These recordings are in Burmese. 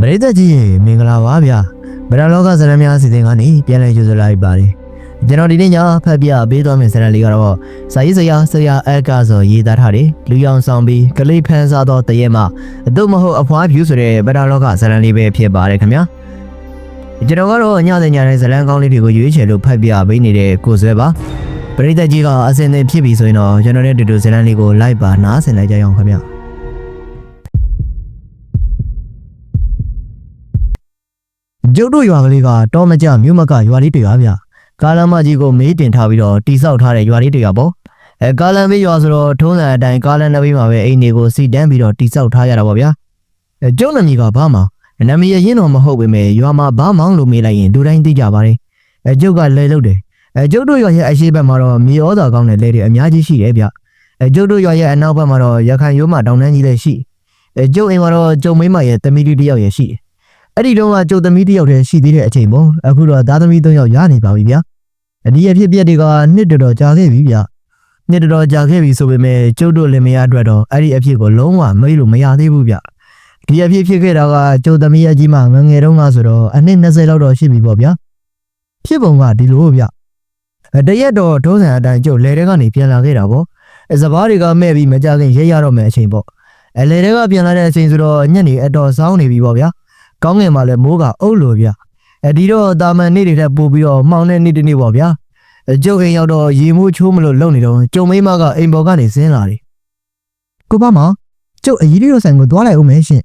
ပရိသတ်ကြီးရေမင်္ဂလာပါဗျာဗရလောကဇာတ်များအစီအစဉ်ကနေပြန်လည်ကြိုဆိုလိုက်ပါတယ်ကျွန်တော်ဒီနေ့ညဖတ်ပြပေးသွားမယ့်ဇာတ်လေးကတော့စာရေးဆရာဆရာအက်ကဆိုရေးသားထားတယ်လူရောင်ဆောင်ပြီးကလေးဖန်းစားသောတရက်မှအတော့မဟုတ်အဖွားဖြူဆိုတဲ့ဗရလောကဇာတ်လေးပဲဖြစ်ပါတယ်ခင်ဗျာကျွန်တော်ကတော့ညတဲ့ညတဲ့ဇာတ်လမ်းကောင်းလေးတွေကိုရွေးချယ်လို့ဖတ်ပြပေးနေတဲ့ကိုဆွဲပါပရိသတ်ကြီးကအစင်သင်ဖြစ်ပြီဆိုရင်တော့ကျွန်တော်ရဲ့တူတူဇာတ်လမ်းလေးကိုလိုက်ပါနားဆင်လိုက်ကြရအောင်ခင်ဗျာ ကျုပ်တို့ရွာကလေးကတောမကြမြို့မကရွာလေးတွေကဗျကာလမကြီးကိုမေးတင်ထားပြီးတော့တိဆောက်ထားတဲ့ရွာလေးတွေကပေါ့အဲကာလမေးရွာဆိုတော့ထုံးစံအတိုင်းကာလနဘေးမှာပဲအိမ်တွေကိုစီတန်းပြီးတော့တိဆောက်ထားရတာပေါ့ဗျာအဲကျုပ်နာမည်ကဘာမှနာမည်ရရင်တော့မဟုတ်ပေမဲ့ရွာမှာဘာမောင်းလို့မေးလိုက်ရင်ဒူတိုင်းသိကြပါတယ်အဲကျုပ်ကလဲလုတ်တယ်အဲကျုပ်တို့ရွာရဲ့အရှိဘက်မှာတော့မြေဩသာကောင်းတဲ့လဲတွေအများကြီးရှိတယ်ဗျအဲကျုပ်တို့ရွာရဲ့အနောက်ဘက်မှာတော့ရခိုင်ရိုးမတောင်တန်းကြီးလည်းရှိအဲကျုပ်အိမ်မှာတော့ကျုံမိမရဲ့တမီးလေးတစ်ယောက်ရဲ့ရှိတယ် အဲ့ဒီတော့ကကျုပ်သမီးတစ်ယောက်တည်းရှိသေးတဲ့အချိန်ပေါ့အခုတော့သားသမီးသုံးယောက်ရနေပါပြီဗျာအဒီအဖြစ်ပြက်တွေကနှစ်တော်တော်ကြာခဲ့ပြီဗျာနှစ်တော်တော်ကြာခဲ့ပြီဆိုပေမဲ့ကျုပ်တို့လင်မယားအတွက်တော့အဲ့ဒီအဖြစ်ကိုလုံးဝမေးလို့မရသေးဘူးဗျဒီအဖြစ်ဖြစ်ခဲ့တာကကျုပ်သမီးအကြီးမငယ်ငယ်တုန်းကဆိုတော့အနှစ်20လောက်တော့ရှိပြီပေါ့ဗျာဖြစ်ပုံကဒီလိုဗျအတရက်တော့ဒုံးဆန်အတိုင်းကျုပ်လေတဲကနေပြန်လာခဲ့တာပေါ့အစပားတွေကမဲ့ပြီးမကြခင်ရဲရတော့မယ်အချိန်ပေါ့အလေတဲကပြန်လာတဲ့အချိန်ဆိုတော့ညနေအတော်ဆောင်းနေပြီပေါ့ဗျာ ကောင်းငင်မှာလည်းမိုးကအုပ်လို့ဗျအဲဒီတော့တာမန်နေ့တွေထက်ပိုပြီးတော့မှောင်တဲ့နေ့တစ်နေ့ပေါ့ဗျာအကျုပ်အိမ်ရောက်တော့ရေမိုးချိုးမလို့လုံနေတော့ကျုံမိမကအိမ်ပေါ်ကနေဆင်းလာတယ်ကိုပါမကျုပ်အကြီးလေးတို့ဆိုင်ကိုသွားလိုက်ဦးမယ်ရှင်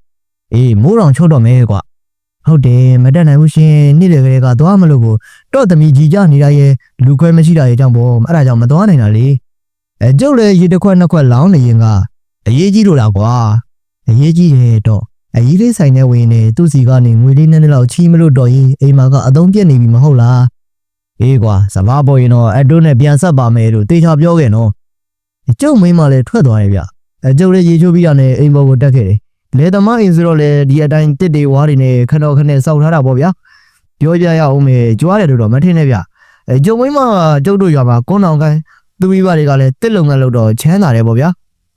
အေးမိုးတောင်ချိုးတော့မယ်ကွာဟုတ်တယ်မတက်နိုင်ဘူးရှင်နေ့တွေကလေးကသွားမလို့ကိုတော့သမီးကြီးကြနေတာရဲ့လူခွဲမရှိတာရဲ့ကြောင့်ပေါ့အဲ့ဒါကြောင့်မသွားနိုင်တာလေအဲကျုပ်လည်းရေတစ်ခွက်နှစ်ခွက်လောင်းနေရင်ကအရေးကြီးလို့လားကွာအရေးကြီးတယ်တော့ အကြီးလေးဆိုင်နဲ့ဝင်နေသူ့စီကနေငွေလေးနည်းနည်းလောက်ချီးမလို့တော့ရင်အိမ်မှာကအသုံးပြက်နေပြီမဟုတ်လားအေးကွာစဘာပေါ်ရင်တော့အတုနဲ့ပြန်ဆက်ပါမယ်လို့တေချာပြောခဲ့နော်ကျုပ်မိန်းမလည်းထွက်သွားရဲ့ဗျအကျုပ်လည်းရေချိုးပြီးရနေအိမ်ပေါ်ကိုတက်ခဲ့တယ်လေသမားအိမ်ဆိုတော့လေဒီအတိုင်းတစ်တွေဝါးတွေနဲ့ခဏခဏစောက်ထားတာပေါ့ဗျာပြောပြရအောင်မေကြွားတယ်လို့တော့မထင်နဲ့ဗျအဲကျုပ်မိန်းမကကျုပ်တို့ရွာမှာကွန်းအောင်ကိုင်းသူမိဘတွေကလည်းတစ်လုံငန်းလို့တော့ချမ်းသာတယ်ပေါ့ဗျာ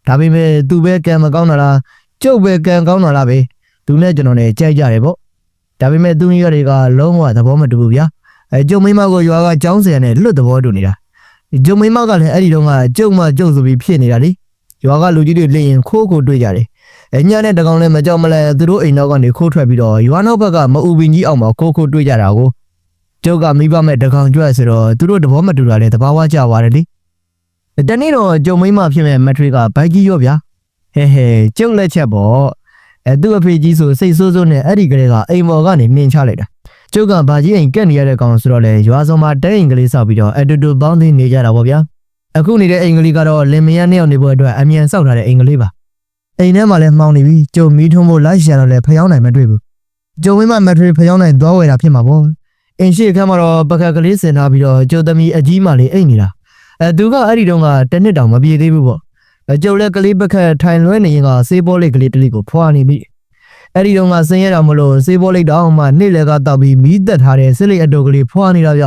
ဒါပေမဲ့သူပဲကံမကောင်းတာလား ကျုပ်ပဲကံကောင်းတာလားပဲသူနဲ့ကျွန်တော်နဲ့ကြိုက်ကြတယ်ပေါ့ဒါပေမဲ့သူကြီးတွေကလုံးဝသဘောမတူဘူးဗျာအဲကျုံမိမကိုရွာကចောင်းဆရာနဲ့လွတ်သဘောတူနေတာကျုံမိမကလည်းအဲ့ဒီတော့ကကျုံမကျုံဆိုပြီးဖြစ်နေတာလေရွာကလူကြီးတွေလင်းရင်ခိုးခိုးတွေ့ကြတယ်အညာနဲ့တကောင်လည်းမကြောက်မလဲသူတို့အိမ်နောက်ကနေခိုးထွက်ပြီးတော့ရွာနောက်ဘက်ကမအူပင်ကြီးအောင်မှာခိုးခိုးတွေ့ကြတာကိုကျုပ်ကမိဘမဲ့တကောင်ကြွဆိုတော့သူတို့သဘောမတူတာလေတဘာဝကြပါတယ်လေတနေ့တော့ကျုံမိမဖြစ်မဲ့မက်ထရစ်ကဘိုက်ကြီးရောဗျာ ဟဲဟဲကျုပ်လက်ချက်ပေါ့အဲသူ့အဖေကြီးဆိုစိတ်ဆိုးဆိုးနဲ့အဲ့ဒီကလေးကအိမ်ပေါ်ကနေမြင်ချလိုက်တာကျုပ်ကဘာကြီးအိမ်ကက်နေရတဲ့ကောင်ဆိုတော့လေရွာစုံမှာတဲအိမ်ကလေးဆောက်ပြီးတော့အတူတူပေါင်းသိနေကြတာပေါ့ဗျာအခုနေတဲ့အိမ်ကလေးကတော့လင်မယားနှစ်ယောက်နေဖို့အတွက်အမြန်ဆောက်ထားတဲ့အိမ်ကလေးပါအိမ်ထဲမှာလည်းမှောင်နေပြီကျုံမီးထွန်းဖို့လိုက်ရှာတော့လည်းဖျောင်းနိုင်မတွေ့ဘူးကျုံဝင်းမမက်ထရီဖျောင်းနိုင်သွားဝယ်တာဖြစ်မှာပေါ့အိမ်ရှိခန်းမှာတော့ပကက်ကလေးစင်ထားပြီးတော့ကျုံသမီးအကြီးမလေးအိမ်နေတာအဲသူကအဲ့ဒီတုန်းကတစ်နှစ်တောင်မပြေသေးဘူးပေါ့ အဲကျုံလည်းကလေးပကက်ထိုင်လွဲနေရင်ကစေးဘောလေးကလေးတစ်လေးကိုဖွာနေပြီအဲ့ဒီတော့ကဆင်းရတာမလို့စေးဘောလိုက်တောင်းမှနေ့လည်ကတောက်ပြီးမီးတက်ထားတဲ့စစ်လိတ်အတော်ကလေးဖွာနေတာဗျ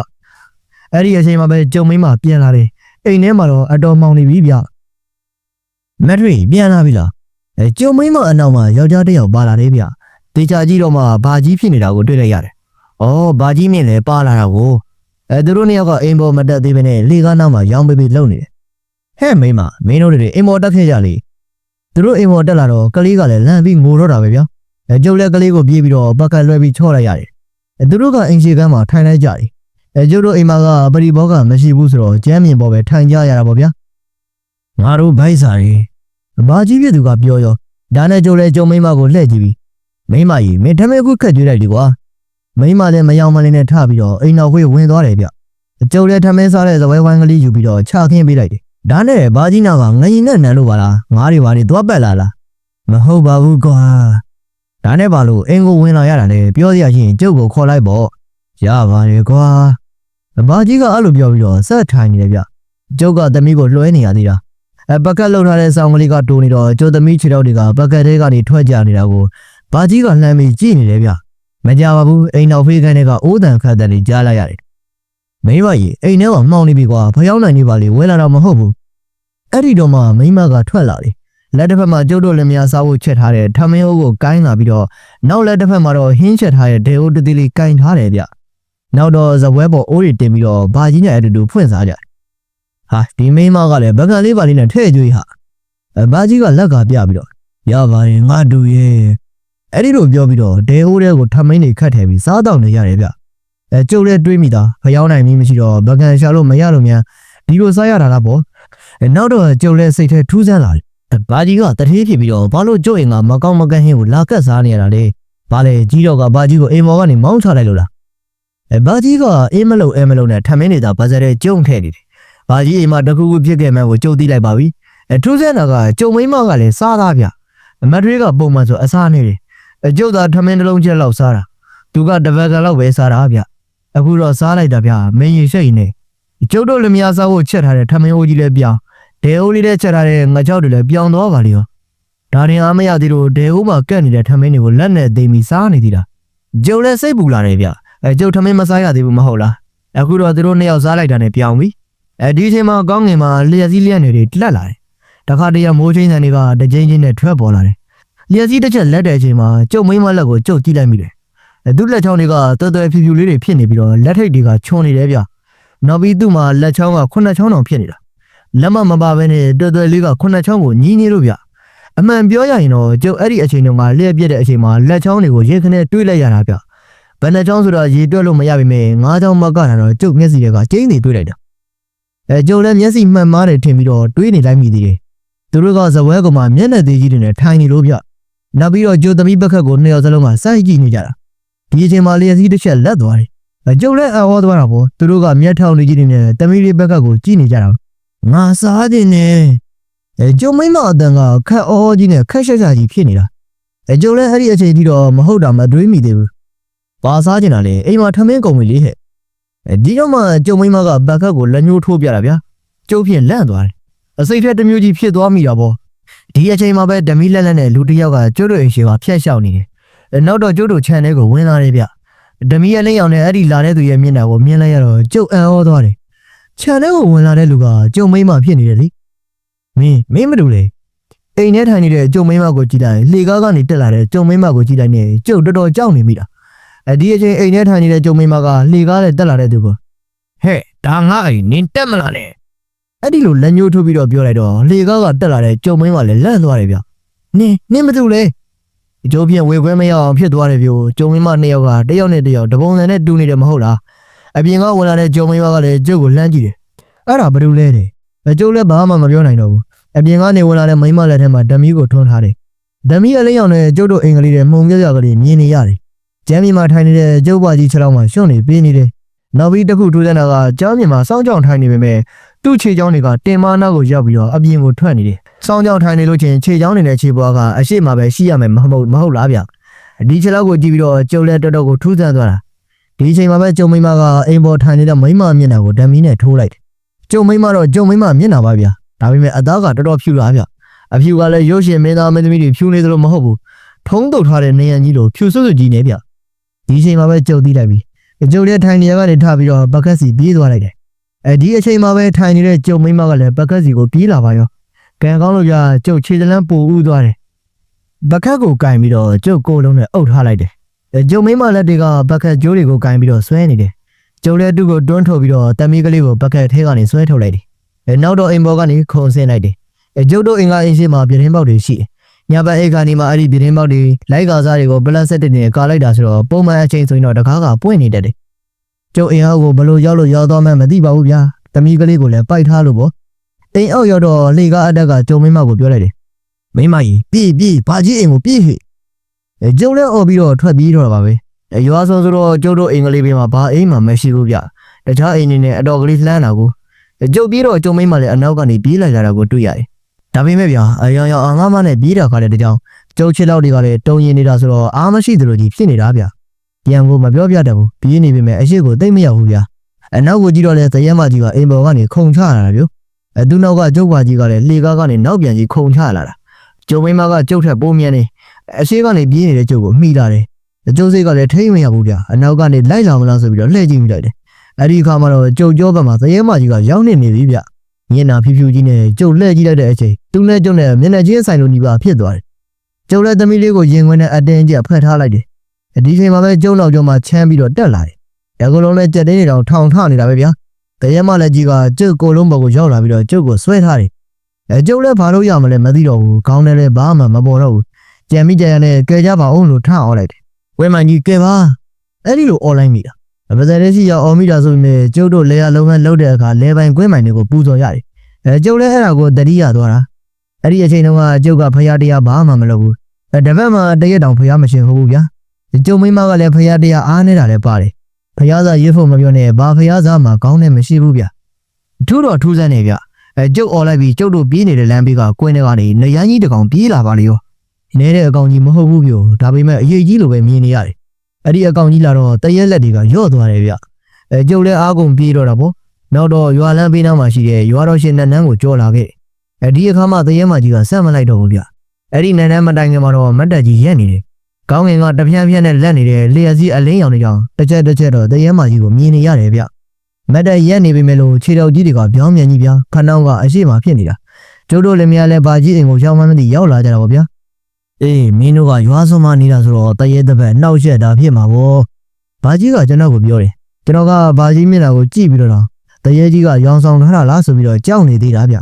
အဲ့ဒီအချိန်မှာပဲကြုံမင်းမှပြန်လာတယ်အိမ်ထဲမှာတော့အတော်မောင်နေပြီဗျမက်ထရီပြန်လာပြီလားအဲကြုံမင်းမအနောက်မှာယောက်ျားတစ်ယောက်ပါလာတယ်ဗျတေချာကြီးတော့မှဘာကြီးဖြစ်နေတာကိုတွေ့လိုက်ရတယ်ဩဘာကြီးမြင့်လည်းပါလာတာကိုအဲသူတို့နှစ်ယောက်ကအိမ်ပေါ်မတက်သေးဘဲနဲ့လေကားနောက်မှာရောင်းပေးပြီးလုံနေတယ် ဟဲ့မိမမင်းတို့တွေအိမ်ပေါ်တက်ခဲ့ကြလေသူတို့အိမ်ပေါ်တက်လာတော့ကလေးကလည်းလန့်ပြီးငိုတော့တာပဲဗျအဲကျုပ်လက်ကလေးကိုပြေးပြီးတော့ဘက်ကလွှဲပြီးချော့လိုက်ရတယ်။အဲသူတို့ကအင်ရှေကမ်းမှာထိုင်လိုက်ကြတယ်။အဲကျုပ်တို့အိမ်မှာကပရိဘောကမရှိဘူးဆိုတော့ကျမ်းမြင်ပေါ်ပဲထိုင်ကြရတာပေါ့ဗျာ။ငါတို့ဘိုက်စာရီအဘာကြီးပြသူကပြောရောဒါနဲ့ကျုပ်လည်းကျုံမိမကိုလှည့်ကြည့်ပြီးမိမကြီးမင်းထမဲခုခက်ကြွေးလိုက်ဒီကွာ။မိမလည်းမယောင်မလင်းနဲ့ထပြီးတော့အိမ်တော်ခွေးဝင်သွားတယ်ဗျ။အကျုပ်လည်းထမဲစားတဲ့ဇပွဲဝိုင်းကလေးယူပြီးတော့ချခင်းပေးလိုက်တယ်။ ဒါနဲ့ဘာကြီးနာကငရင်နဲ့နန်းလို့ပါလား။ငါးတွေပါနေသွားပက်လာလား။မဟုတ်ပါဘူးကွာ။ဒါနဲ့ပါလို့အင်ကိုဝင်လာရတာလေပြောစရာရှိရင်ကျုပ်ကိုခေါ်လိုက်ပေါ့ရပါတယ်ကွာအမကြီးကအဲ့လိုပြောပြီးတော့ဆက်ထိုင်နေတယ်ဗျကျုပ်ကသမီးကိုလွှဲနေရသေးတာအဘက်ကလှုပ်ထားတဲ့ဆောင်းကလေးကတိုးနေတော့ကျုပ်သမီးခြေထောက်တွေကဘက်ကထဲကနေထွက်ကြနေတာကိုဘာကြီးကလှမ်းပြီးကြည့်နေတယ်ဗျမကြပါဘူးအိမ်နောက်ဖေးခန်းတွေကအိုးတန်ခတ်တန်တွေကြားလိုက်ရတယ်မိမကြီးအိမ်ထဲကမှောင်နေပြီကွာဖျောင်းနိုင်နေပါလေဝဲလာတော့မဟုတ်ဘူး အဲ့ဒီတော့မှမိမကထွက်လာတယ်လက်တစ်ဖက်မှာကျုပ်တို့လည်းများစားဖို့ချက်ထားတဲ့ထမင်းအိုးကိုကိုင်းလာပြီးတော့နောက်လက်တစ်ဖက်မှာတော့ဟင်းချက်ထားတဲ့ဒေအိုးတတိလေးကိုင်းထားတယ်ဗျနောက်တော့ဇပွဲပေါ်အိုးတွေတင်ပြီးတော့ဘာကြီးနဲ့အတူတူဖွင့်စားကြတယ်ဟာဒီမိန်းမကလည်းဘကန်လေးပါလေးနဲ့ထည့်ကြွေးဟာအဲဘာကြီးကလက်ကပြပြီးတော့ရပါရင်ငါတူရဲ့အဲ့ဒီလိုပြောပြီးတော့ဒေအိုးတွေကိုထမင်းတွေခတ်ထည့်ပြီးစားတော့နေရတယ်ဗျအဲကျုပ်လည်းတွေးမိတာဖျောင်းနိုင်မီမရှိတော့ဘကန်ရှာလို့မရလို့များဒီလိုစားရတာလားပေါ့အဲ နောက်တော့ကျုပ်လည်းစိတ်ထဲထူးဆန်းလာတယ်ဘာကြီးကတထေးဖြစ်ပြီးတော့ဘာလို့ကြို့ရင်ကမကောင်းမကန်းဟင်းကိုလာကတ်စားနေရတာလဲဘာလဲကြီးတော့ကဘာကြီးကိုအိမ်မော်ကနေမောင်းချလိုက်လို့လားအဲဘာကြီးကအေးမလို့အဲမလို့နဲ့ထမင်းနေတာဘာစတဲ့ကြုံထဲနေတယ်ဘာကြီးအိမ်မှာတခုခုဖြစ်ခဲ့မှန်းကိုကြုံသိလိုက်ပါပြီအဲထူးဆန်းတာကကြုံမိမကလည်းစားသားဗျအမတ်တွေကပုံမှန်ဆိုအစားနေတယ်အကျုပ်သာထမင်းတစ်လုံးချက်လောက်စားတာသူကတပတ်ကလောက်ပဲစားတာဗျအခုတော့စားလိုက်တာဗျမင်းရင်ရှိတ်နေ ကျုပ်တို့လည်းမရစားဖို့ချက်ထားတဲ့ထမင်းအိုးကြီးလည်းပြောင်းဒေအိုးလေးတဲ့ချက်ထားတဲ့ငါကြောက်တွေလည်းပြောင်းသွားပါလေရောဒါရင်အားမရသေးလို့ဒေအိုးမှာကတ်နေတဲ့ထမင်းတွေကိုလက်နဲ့သိမ်းပြီးစားနေသေးတာကျုပ်လည်းစိတ်ပူလာတယ်ဗျအဲကျုပ်ထမင်းမစားရသေးဘူးမဟုတ်လားအခုတော့သူတို့နှစ်ယောက်စားလိုက်တာနဲ့ပြောင်းပြီအဲဒီအချိန်မှာကောင်းငင်မှာလျှက်စည်းလျက်နေတွေတက်လာတယ်တခါတည်းမိုးချင်းဆန်တွေကတကြိမ်ချင်းနဲ့ထွက်ပေါ်လာတယ်လျှက်စည်းတစ်ချက်လက်တဲ့အချိန်မှာကျုပ်မိမလက်ကိုကျုပ်ကြည့်လိုက်မိတယ်အဲသူ့လက်ချောင်းတွေကတော်တော်ဖြူဖြူလေးတွေဖြစ်နေပြီးတော့လက်ထိတ်တွေကချွန်နေတယ်ဗျ နောက်ပြီးသူ့မှာလက်ချောင်းကခုနှစ်ချောင်းတောင်ဖြစ်နေတာလက်မမပါဘဲနဲ့တော်တော်လေးကခုနှစ်ချောင်းကိုညီးနေလို့ဗျအမှန်ပြောရရင်တော့ကျုပ်အဲ့ဒီအချိန်တုန်းကလျှက်ပြက်တဲ့အချိန်မှာလက်ချောင်းတွေကိုရေခနဲ့တွေးလိုက်ရတာဗျဘယ်နှချောင်းဆိုတော့ရေတွက်လို့မရပါနဲ့ငါးချောင်းမကတာတော့ကျုပ်မျက်စိတွေကကျင်းနေတွေးလိုက်တာအဲကျုပ်လည်းမျက်စိမှန်မားတယ်ထင်ပြီးတော့တွေးနေလိုက်မိသေးတယ်သူတို့ကဇပွဲကောင်မှာမျက်နှာသေးကြီးတွေနဲ့ထိုင်နေလို့ဗျနောက်ပြီးတော့ကျုပ်သမီးဘက်ခက်ကိုနှစ်ယောက်စလုံးကစိုက်ကြည့်နေကြတာဒီအချိန်မှာလျှက်စီးတစ်ချက်လက်သွားတယ်အဲ ကျုပ်လည်းအော်ဟောသွားတာပေါ့သူတို့ကမျက်ထောင်လေးကြီးတွေနဲ့သမီးလေးဘက်ခက်ကိုကြည့်နေကြတာငါစားတင်နေအဲကျုံမိမအတန်ကခက်အောကြီးနဲ့ခက်ဆက်ဆက်ကြီးဖြစ်နေတာအဲကျုံလည်းအဲ့ဒီအချိန်ထိတော့မဟုတ်တာမတွေးမိသေးဘူးဘာစားကျင်တာလဲအိမ်မှာထမင်းကုန်ပြီလေဟဲ့အဲဒီတော့မှကျုံမိမကဘက်ခက်ကိုလက်ညှိုးထိုးပြတာဗျာကျုပ်ဖြင့်လန့်သွားတယ်အစိတ်ထက်တစ်မျိုးကြီးဖြစ်သွားမိတာပေါ့ဒီအချိန်မှာပဲဓမီလက်လက်နဲ့လူတစ်ယောက်ကကျုပ်တို့အိမ်ရှိမှာဖျက်ရှောက်နေတယ်အဲနောက်တော့ကျုပ်တို့ခြံထဲကိုဝင်လာတယ်ဗျ ဓမီရဲ့လိမ့်အောင်နဲ့အဲ့ဒီလာတဲ့သူရဲ့မျက်နှာကိုမြင်လိုက်ရတော့ကျုပ်အံ့ဩသွားတယ်ခြံထဲကိုဝင်လာတဲ့လူကကျုံမိမဖြစ်နေတယ်လေမင်းမင်းမတူလေအိမ်ထဲထိုင်နေတဲ့ကျုံမိမကိုကြည့်လိုက်လှေကားကနေတက်လာတဲ့ကျုံမိမကိုကြည့်လိုက်နေကျုပ်တော်တော်ကြောက်နေမိတာအဲဒီအချိန်အိမ်ထဲထိုင်နေတဲ့ကျုံမိမကလှေကားနဲ့တက်လာတဲ့သူကဟဲ့ဒါငါအိမ်နင်းတက်မလာနဲ့အဲ့ဒီလိုလက်ညှိုးထိုးပြီးတော့ပြောလိုက်တော့လှေကားကတက်လာတဲ့ကျုံမိမလည်းလန့်သွားတယ်ဗျနင်းနင်းမတူလေ အကျိုးဖြင့်ဝေခွဲမရအောင်ဖြစ်သွားတယ်ဗျကျုံမိမနှစ်ယောက်ကတယောက်နဲ့တယောက်တပုံစံနဲ့တူနေတယ်မဟုတ်လားအပြင်ကဝင်လာတဲ့ဂျုံမင်းမကလည်းကျုပ်ကိုလှမ်းကြည့်တယ်။အဲ့ဒါဘာလို့လဲတဲ့အကျုပ်လည်းဘာမှမပြောနိုင်တော့ဘူး။အပြင်ကနေဝင်လာတဲ့မိန်းမလက်ထဲမှာဓမီကိုထွန်းထားတယ်။ဓမီအလေးရောင်နဲ့ကျုပ်တို့အင်္ဂလိပ်တွေမှုံပြပြကလေးမြင်နေရတယ်။ကျမ်းမြေမှာထိုင်နေတဲ့ကျုပ်ဘွားကြီးခြေထောက်မှာရှွန့်နေပေးနေတယ်။နောက်ပြီးတစ်ခုထူးတဲ့နာကကျောင်းမြေမှာစောင်းကြောင်ထိုင်နေပေမဲ့ သူ့ခြေချောင်းတွေကတင်မနာကိုရောက်ပြီးတော့အပြင်ကိုထွက်နေတယ်။စောင်းကြောင်ထိုင်နေလို့ချင်းခြေချောင်းနေတဲ့ခြေဘွားကအရှိမပဲရှိရမယ်မဟုတ်မဟုတ်လားဗျ။ဒီခြေလောက်ကိုကြည့်ပြီးတော့ကျုပ်လည်းတော်တော်ကိုထူးဆန်းသွားတာဒီအချိန်မှာပဲကျုံမိမကအိမ်ပေါ်ထိုင်နေတဲ့မိမမျက်နှာကိုဓာမီနဲ့ထိုးလိုက်တယ်။ကျုံမိမတော့ကျုံမိမမျက်နှာပါဗျာ။ဒါပေမဲ့အသားကတော်တော်ဖြူလာဗျ။အဖြူကလည်းရုပ်ရှင်မင်းသားမင်းသမီးတွေဖြူနေသလိုမဟုတ်ဘူး။ထုံးတုပ်ထားတဲ့နေရန်ကြီးလိုဖြူစွတ်စွတ်ကြီးနေဗျ။ဒီအချိန်မှာပဲကျုံသိလိုက်ပြီ။ကျုံလည်းထိုင်နေရကနေထပြီးတော့ဘက်ကက်စီပြေးသွားလိုက်တယ်။ အဲဒီအချိန်မှာပဲထိုင်နေတဲ့ကျုံမိမကလည်းဘက်ကက်စီကိုပြေးလာပါရော။ကံကောင်းလို့ဗျာကျုပ်ခြေတလန်းပူဥသွားတယ်။ဘက်ကက်ကိုကင်ပြီးတော့ကျုပ်ကိုယ်လုံးနဲ့အုပ်ထားလိုက်တယ်။ကျုံမင်းမလက်တွေကဘက်ကက်ကျိုးတွေကိုကင်ပြီးတော့ဆွဲနေတယ်။ကျုံလည်းသူ့ကိုတွန်းထုတ်ပြီးတော့တမီးကလေးကိုဘက်ကက်ထဲကနေဆွဲထုတ်လိုက်တယ်။အဲနောက်တော့အိမ်ဘောကနေခုံဆင်းလိုက်တယ်။အဲကျုပ်တို့အင်္ဂါအင်းရှိမှာပြတင်းပေါက်တွေရှိတယ်။ညဘက်အိတ်ကနေမှအဲ့ဒီပြတင်းပေါက်တွေလိုက်ကားစားတွေကိုပလတ်ဆက်တွေနဲ့ကာလိုက်တာဆိုတော့ပုံမှန်အချိန်ဆိုရင်တော့တကားကပွင့်နေတတ်တယ်။ ကျုပ်အိမ်အောက်ကိုဘလို့ရောက်လို့ရောက်တော့မှမသိပါဘူးဗျာ။တမီးကလေးကိုလည်းပိုက်ထားလို့ပေါ့။အိမ်အောက်ရောက်တော့လေကားအတက်ကကျုံမင်းမကိုပြောလိုက်တယ်။မင်းမကြီးပြေးပြေးဘာကြီးအိမ်ကိုပြေးဟိ။အဲကျုံလည်းអော်ပြီးတော့ထွက်ပြီးတော့ပါပဲ။အဲရွာဆုံးဆိုတော့ကျုပ်တို့အိမ်ကလေးဘေးမှာဘာအိမ်မှမရှိဘူးဗျတခြားအိမ်တွေနဲ့အတော်ကလေးလှမ်းတာကိုအဲကျုပ်ပြီးတော့ကျုံမိမလည်းအနောက်ကနေပြေးလာကြတာကိုတွေ့ရတယ်ဒါပေမဲ့ဗျာအယောင်ယောင်အငါမနဲ့ပြေးတာကလည်းတကြောင်ကျုပ်ချစ်လောက်တွေကလည်းတုံရင်နေတာဆိုတော့အားမရှိသလိုကြီးဖြစ်နေတာဗျ ပြန်ကိုမပြောပြတတ်ဘူးပြေးနေပေမဲ့အရှိကိုသိမ့်မရောက်ဘူးဗျအနောက်ကိုကြည့်တော့လဲသရဲမကြီးကအိမ်ပေါ်ကနေခုန်ချလာတာဗျအဲသူနောက်ကကျုပ်ပါကြီးကလည်းလှေကားကနေနောက်ပြန်ကြီးခုန်ချလာတာကျုံမိမကကျုပ်ထက်ပိုးမြန်းနေအရှိကနေပြေးနေတဲ့ကျုပ်ကိုမိလာတယ်အကျိုးစိတ်ကလည်းထိမ့်မရဘူးဗျာအနောက်ကနေလိုက်လာမလားဆိုပြီးတော့လှည့်ကြည့်မိလိုက်တယ်အဲ့ဒီအခါမှာတော့ကြုံကြောဘက်မှာသရဲမကြီးကရောက်နေနေပြီဗျညနာဖြူဖြူကြီးနဲ့ကျုပ်လှည့်ကြည့်လိုက်တဲ့အချိန်သူနဲ့ကျုပ်နဲ့မျက်နှာချင်းဆိုင်လိုနီးပါဖြစ်သွားတယ်ကျုပ်လည်းသမီးလေးကိုရင်ခွင်နဲ့အတင်းကျပ်ဖက်ထားလိုက်တယ် ဒီချိန်မှာပဲကျုပ်နောက်ကျောင်းမှာချမ်းပြီးတော့တက်လာတယ်အကုန်လုံးလည်းကြက်တင်းနေတော့ထောင်ထနေတာပဲဗျာတရဲမလည်းကြီးကကျုပ်ကိုလုံးဘက်ကိုရောက်လာပြီးတော့ကျုပ်ကိုဆွဲထားတယ်အဲကျုပ်လည်းဘာလို့ရမလဲမသိတော့ဘူးခေါင်းထဲလည်းဘာမှမပေါ်တော့ဘူးကြံမိကြရနဲ့ကဲကြပါအောင်လို့ထအောင်လိုက်တယ်ဝဲမန်ကြီးကဲပါအဲ့ဒီလို online မိတာအပဇယ်လေးရှိရောက်အောင်မိတာဆိုပေမဲ့ကျုပ်တို့လေယာလုံးမဲ့လှုပ်တဲ့အခါလဲပိုင်ကွင်းပိုင်တွေကိုပူဇော်ရတယ်။အဲကျုပ်လည်းအဲ့ဒါကိုတတိယသွားတာ။အဲ့ဒီအချိန်တုန်းကကျုပ်ကဖရာတရားဘာမှမလုပ်ဘူး။အဲတပတ်မှတရက်တောင်ဖရာမရှင်ဟုတ်ဘူးဗျာ။ ကျုပ်မိမကလည်းဖရာတရားအားနေတာလည်းပါတယ်။ဖရာစားရွတ်ဖို့မပြောနဲ့ဘာဖရာစားမှကောင်းတယ်မရှိဘူးဗျ။ထူးတော့ထူးဆန်းနေဗျ။အဲကျုပ်អော်လိုက်ပြီးကျုပ်တို့ပြေးနေတဲ့လမ်းဘေးကကွင်းထဲကနေနရမ်းကြီးတစ်ကောင်ပြေးလာပါလေရော။နေတဲ့အကောင်ကြီးမဟုတ်ဘူးပြို။ဒါပေမဲ့အရေးကြီးလိုပဲမြင်နေရတယ်။အဲ့ဒီအကောင်ကြီးလာတော့တရက်လက်တွေကရော့သွားတယ်ဗျ။အဲကျုပ်လည်းအားကုန်ပြေးတော့တာပေါ့နောက်တော့ရွာလမ်းပေးနားမှာရှိတဲ့ရွာတော်ရှင်နန်းနန်းကိုကြောလာခဲ့အဲဒီအခါမှတရဲမကြီးကဆက်မလိုက်တော့ဘူးဗျအဲ့ဒီနန်းနန်းမတိုင်ခင်မှာတော့မတ်တက်ကြီးရက်နေတယ် ကောင်းငင်ကတပြန်းပြန်းနဲ့လက်နေတဲ့လျှက်စီးအလင်းရောင်တွေကြောင့်တစ်ချက်တစ်ချက်တော့တရဲမကြီးကိုမြင်နေရတယ်ဗျမတ်တက်ရက်နေပြီမဲ့လို့ခြေတော်ကြီးတွေကပြောင်းမြန်ကြီးဗျခဏောင်းကအရှိမဖြစ်နေတာကျုပ်တို့လည်းမရလဲဘာကြီးအိမ်ကိုရောက်မှမသိရောက်လာကြတာပေါ့ဗျာအေးမင်းတို့ကရွာဆုံးမနေတာဆိုတော့တရဲတစ်ပတ်နှောက်ရက်တာဖြစ်မှာပေါ့ဘာကြီးကကျွန်တော်ကိုပြောတယ်ကျွန်တော်ကဘာကြီးမျက်နှာကိုကြည့်ပြီးတော့တရေကြီးကရောင်ဆောင်ထားတာလားဆိုပြီးတော့ကြောက်နေသေးတာဗျ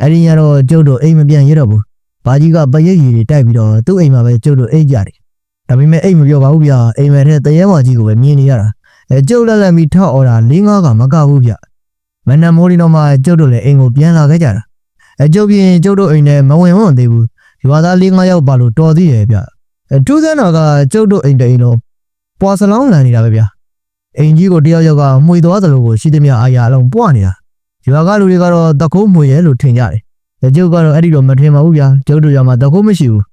အဲ့ဒီညတော့ကျုပ်တို့အိမ်မပြန်ရတော့ဘူးဘာကြီးကပရိတ်ရည်တွေတိုက်ပြီးတော့သူ့အိမ်မှာပဲကျုပ်တို့အိတ်ကြတယ် ဒါပေမဲ့အိမ်မပြောပါဘူးဗျအိမ်မဲ့တဲ့တရေမကြီးကိုပဲမြင်နေရတာအဲကျုပ်လက်လက်ပြီးထောက်អော်တာ၄၅ကမကဘူးဗျမနက်မိုးလင်းတော့မှကျုပ်တို့လည်းအိမ်ကိုပြန်လာခဲ့ကြတာအဲကျုပ်ပြင်ကျုပ်တို့အိမ်နဲ့မဝင်ဝန်းသေးဘူးရွာသား၄၅ယောက်ပါလို့တော်သေးတယ်ဗျအဲထူးဆန်းတာကကျုပ်တို့အိမ်တိန်လုံးပွာစလောင်းလန်နေတာပဲဗျအိမ်ကြီးကိုတယောက်ယောက်ကမှွေသွားသလိုကိုရှိသမျှအာရအလုံးပွားနေတာရွာကလူတွေကတော့တကုံးမှွေရဲလို့ထင်ကြတယ်။ကျုပ်ကတော့အဲ့ဒီတော့မထင်ပါဘူးဗျာ။ကျုပ်တို့ရွာမှာတကုံးမရှိဘူး။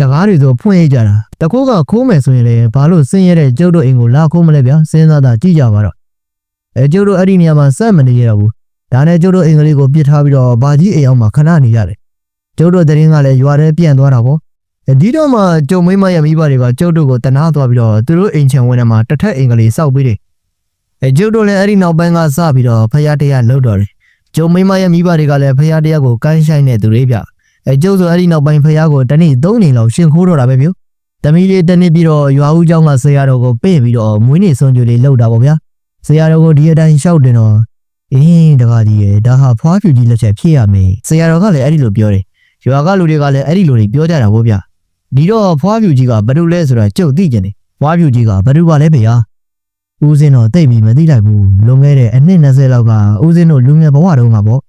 တကားတွေဆိုဖွင့်ရကြတာ။တကုံးကခိုးမယ်ဆိုရင်လည်းဘာလို့ဆင်းရဲတဲ့ကျုပ်တို့အိမ်ကိုလာခိုးမလဲဗျာ။စဉ်းစားတာကြည့်ကြပါတော့။အဲကျုပ်တို့အဲ့ဒီနေရာမှာစက်မနေရတော့ဘူး။ဒါနဲ့ကျုပ်တို့အိမ်ကလေးကိုပြစ်ထားပြီးတော့ဘာကြီးအိမ်အောင်မှာခဏနေရတယ်။ကျုပ်တို့တရင်ကလည်းရွာထဲပြန်သွားတာပေါ့။ဒီတော့မှကျုံမိမရဲ့မိဘတွေကကျုပ်တို့ကိုတနာသွားပြီးတော့သူတို့အိမ်ချံဝင်ထဲမှာတစ်ထက်အိမ်ကလေးစောက်ပြီးတယ်။အဲကျုပ်တို့လည်းအဲ့ဒီနောက်ပိုင်းကစပြီးတော့ဖယားတရားလှုပ်တော်တယ်။ကျုံမိမရဲ့မိဘတွေကလည်းဖယားတရားကိုကမ်းဆိုင်တဲ့သူတွေဗျ။ အဲကျုပ်ဆိုအဲ့ဒီနောက်ပိုင်းဖယားကိုတနေ့၃နေလောက်ရှင်ခိုးတော့တာပဲမျိုးတမီးလေးတနေ့ပြီးတော့ရွာဦးကျောင်းကဆရာတော်ကိုပြင့်ပြီးတော့မွေးနေ့ဆွန်ကြိုလေးလှုပ်တာပေါ့ဗျာဆရာတော်ကိုဒီအတိုင်းရှောက်တင်တော့အင်းတကားကြီးရဒါဟာဖွားဖြူကြီးလက်ချက်ဖြစ်ရမယ်ဆရာတော်ကလည်းအဲ့ဒီလိုပြောတယ်ရွာကလူတွေကလည်းအဲ့ဒီလိုတွေပြောကြတာပေါ့ဗျာဒီတော့ဖွားဖြူကြီးကဘာလို့လဲဆိုတာကျုပ်သိကျင်တယ်ဖွားဖြူကြီးကဘာလို့ပါလဲဗျာဦးစင်းတော့တိတ်ပြီးမသိလိုက်ဘူးလွန်ခဲ့တဲ့အနှစ်20လောက်ကဦးစင်းတို့လူငယ်ဘဝတုန်းကပေါ့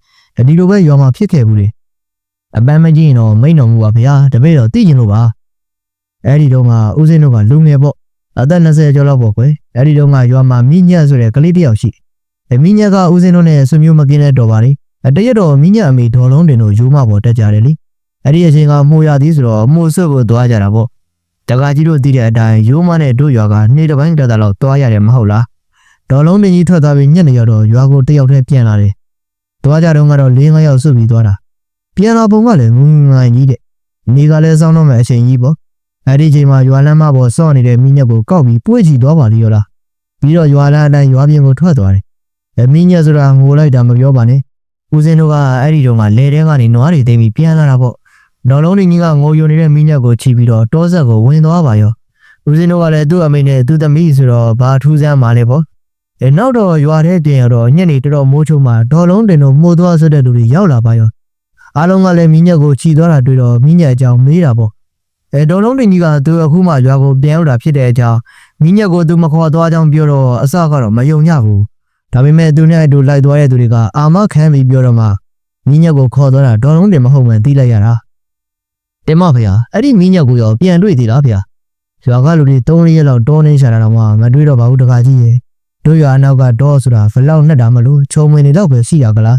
ဒီလိုပဲရွာမှာဖြစ်ခဲ့ဘူးလေ အပန်းမကြီးရင်တော့မိန်တော်မူပါဗျာတပည့်တော်သိကျင်လို့ပါအဲ့ဒီတော့ကဦးစင်းတို့ကလူငယ်ပေါ့အသက်20ကျော်လောက်ပေါ့ကွယ်အဲ့ဒီတော့ကရွာမှာမိညက်ဆိုတဲ့ကလေးတစ်ယောက်ရှိတယ်မိညက်ကဦးစင်းတို့နဲ့ဆွေမျိုးမကင်းတဲ့တော်ပါလေတရက်တော့မိညက်အမေဒေါ်လုံးတင်တို့ယူမပေါ်တက်ကြတယ်လေအဲ့ဒီအချိန်ကမှုရသည်ဆိုတော့မှုဆွတ်ကိုသွားကြတာပေါ့တကာကြီးတို့သိတဲ့အတိုင်းရိုးမနဲ့တို့ရွာကနေ့တစ်ပိုင်းတက်တာလောက်သွားရတယ်မဟုတ်လားဒေါ်လုံးပင်ကြီးထွက်သွားပြီးညက်နေရတော့ရွာကိုတယောက်တည်းပြန်လာတယ်သွားကြတော့ကတော့၄၅ယောက်စုပြီးသွားတာ ပြန်လာပုံကလည်းငုံငိုင်းကြီးတဲ့နေကလည်းစောင်းတော့မဲ့အချိန်ကြီးပေါ့အဲ့ဒီအချိန်မှာရွာလမ်းမပေါ်စော့နေတဲ့မိညက်ကိုကောက်ပြီးပွေ့ချီသွားပါလိမ့်ရောလားပြီးတော့ရွာလမ်းအတိုင်းရွာပြင်ကိုထွက်သွားတယ်အမိညက်ဆိုတာငိုလိုက်တာမပြောပါနဲ့ဦးစင်းတို့ကအဲ့ဒီတော့ကလေတဲကနေနွားတွေသိမ်းပြီးပြန်လာတာပေါ့ဒေါ်လုံးနေကြီးကငိုယိုနေတဲ့မိညက်ကိုချီပြီးတော့တောဆက်ကိုဝင်သွားပါရောဦးစင်းတို့ကလည်းသူ့အမေနဲ့သူ့သမီးဆိုတော့ဘာထူးဆန်းမှလဲပေါ့အဲနောက်တော့ရွာထဲပြင်ရတော့ညက်နေတော်တော်မိုးချုံမှာဒေါ်လုံးတင်တို့မှုသွားဆိုတဲ့လူတွေရောက်လာပါရော အားလုံးကလည်းမိညက်ကိုချီသွားတာတွေ့တော့မိညက်အကြောင်းမေးတာပေါ့အဲဒေါ်လုံးတင်ကြီးကသူအခုမှရွာကိုပြန်ရောက်တာဖြစ်တဲ့အကြောင်းမိညက်ကိုသူမခေါ်သွားကြောင်းပြောတော့အစကတော့မယုံကြဘူးဒါပေမဲ့သူနဲ့အတူလိုက်သွားတဲ့သူတွေကအာမခံပြီးပြောတော့မှမိညက်ကိုခေါ်သွားတာဒေါ်လုံးတင်မဟုတ်မှန်သိလိုက်ရတာတင်မဖေဟာအဲ့ဒီမင်းညက်ကိုရောပြန်တွေ့သေးလားဖေဟာရွာကလူတွေ၃ရက်လောက်တောနေရှာတာတော့မှမတွေ့တော့ပါဘူးတခါကြီးရေတို့ရွာနောက်ကတောဆိုတာဘလောက်နဲ့တာမလို့ချုံမင်းနေတော့ပဲရှိရကလား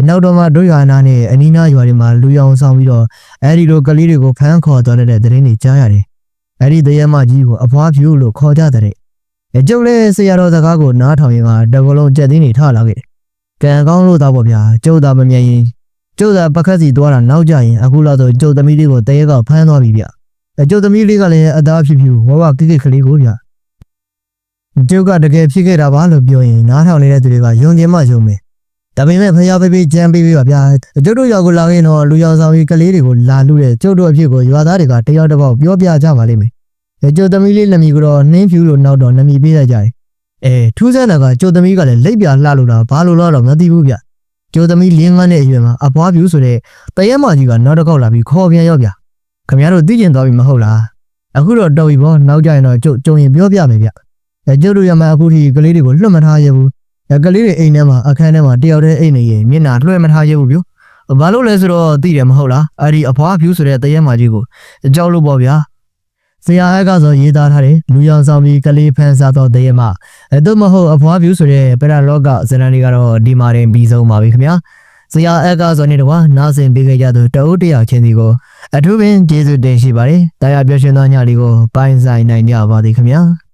ဒီနောက်တော့မှတို့ရွာနာနဲ့အနီးနားရွာတွေမှာလူရောင်ဆောင်ပြီးတော့အဲ့ဒီလိုကလေးတွေကိုဖမ်းခေါ်သွားတဲ့တဲ့တဲ့တွေကြားရတယ်အဲ့ဒီတရမကြီးကိုအဖွားဖြူလို့ခေါ်ကြတဲ့အကျုပ်လည်းဆရာတော်စကားကိုနားထောင်ရင်ကတကလုံးကြက်သိန်းနေထလာခဲ့တယ်ကံကောင်းလို့တော့ပေါ့ဗျာကျုပ်သာမမြင်ရင်ကျုပ်သာပကတ်စီသွားတာနောက်ကြရင်အခုလောက်ဆိုကျုပ်သမီးလေးကိုတရေကဖမ်းသွားပြီဗျအဲကျုပ်သမီးလေးကလည်းအသားဖြူဖြူဝဝကိကိကလေးကိုဗျကျုပ်ကတကယ်ဖြစ်ခဲ့တာပါလို့ပြောရင်နားထောင်နေတဲ့သူတွေကယုံကြည်မှယုံမယ်တ ဒါပေမဲ့ဖျားဖေးဖေးကြမ်းပေးပေးပါဗျာကျုပ်တို့ရောက်ကိုလာရင်တော့လူရောင်ဆောင်ကြီးကလေးတွေကိုလာလူတဲ့ကျုပ်တို့အဖြစ်ကိုရွာသားတွေကတယောက်တစ်ပေါက်ပြောပြကြပါလိမ့်မယ်အဲကျုပ်သမီးလေးလက်မီကတော့နှင်းဖြူလို့နောက်တော့နမီပေးရကြတယ်အဲထူးဆန်းတာကကျုပ်သမီးကလည်းလက်ပြလှလို့လားဘာလို့လဲတော့မသိဘူးဗျကျုပ်သမီးလင်းငန်းတဲ့အရွယ်မှာအပွားဖြူဆိုတဲ့တရက်မကြီးကနောက်တစ်ခေါက်လာပြီးခေါ်ပြန်ရောက်ဗျခင်ဗျားတို့သိကျင်သွားပြီမဟုတ်လားအခုတော့တော်ပြီပေါ့နောက်ကြရင်တော့ကျုပ်ကြုံရင်ပြောပြမယ်ဗျအဲကျုပ်တို့ရမှာအခုထိကလေးတွေကိုလွတ်မထားရဘူးအဲ ကလေးတွေအိမ်ထဲမှာအခန်းထဲမှာတယောက်တည်းအိမ်နေရင်မျက်နှာလွှဲမထားရဘူးဗျ။ဘာလို့လဲဆိုတော့သိတယ်မဟုတ်လား။အဲ့ဒီအဖွားဖြူဆိုတဲ့တရက်မကြီးကိုကြောက်လို့ပေါ့ဗျာ။ဆရာဟက်ကဆိုရေးသားထားတယ်လူရောင်ဆောင်ပြီးကလေးဖန်ဆာတော့တရက်မအဲတို့မဟုတ်အဖွားဖြူဆိုတဲ့ပရလောကဇနန်တွေကတော့ဒီမာရင်ပြီးဆုံးပါပြီခင်ဗျာ။ဆရာအက်ကဆိုနေတော့နားဆင်ပေးကြတဲ့တအုပ်တရာချင်းစီကိုအထူးပင်ကျေးဇူးတင်ရှိပါတယ်။တရားပြောရှင်သောညလေးကိုပိုင်းဆိုင်နိုင်ကြပါသည်ခင်ဗျာ။